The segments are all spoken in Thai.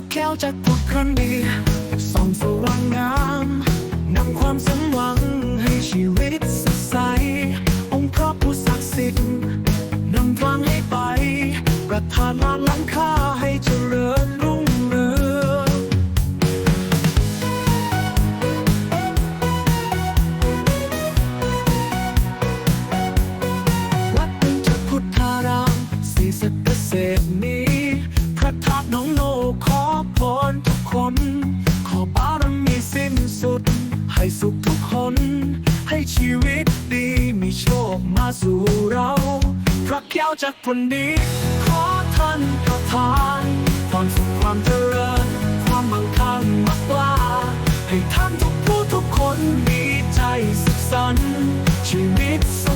กแก้วจากพุกคนดีส่องสว่างงามนำความสมหวัง น้องโนขอพรทุกคน ขอบารมีสิ้นสุด ให้สุขทุกคน ให้ชีวิตดีมีโชคมาสู่เราพระแก้วจากพนนี้ ขอท่านประทานพรสุขความเจริญ ความมั่งคั่งมากกล้าให้ท่านทุกผู้ทุกคนมีใจสุขสันต์ชีวิตสม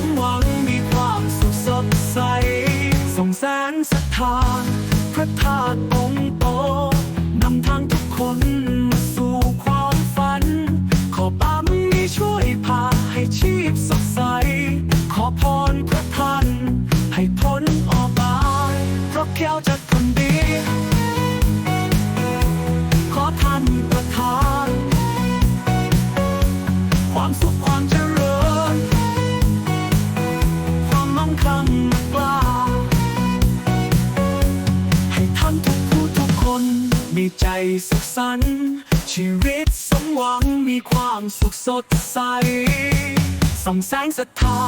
ใจสุขสันต์ชีวิตสมหวังมีความสุขสดใสส่องแสงศรัทธา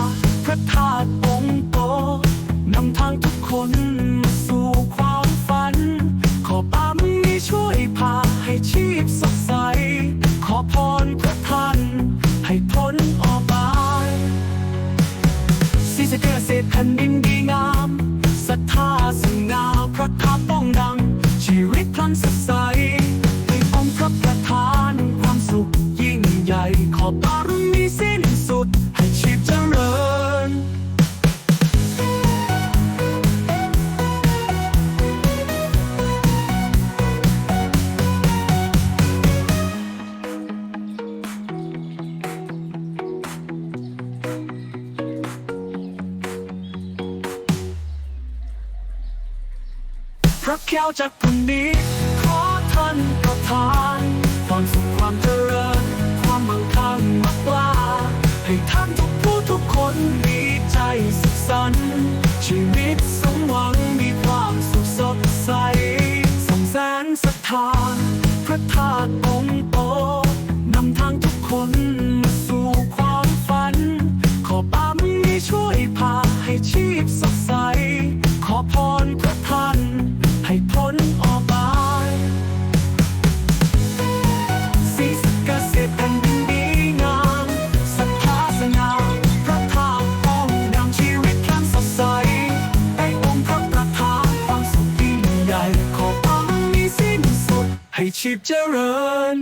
พระธาตุองค์โตนำทางทุกคนมาสู่ความฝัน ขอบารมีช่วยพาให้ชีพสดใส ขอพรพระท่านให้พ้นออกบายสีสเกษตรแผ่นดินดีงามศรัทธาสง่าพระธาตุป้องดัง สดใสให้องค์พระประธานความสุขยิ่งใหญ่ขอบารมีสิ้นสุดให้ชีพเจริญ พระแก้วจากพรุ่งนี้ sun. She meets ชีพเจริญ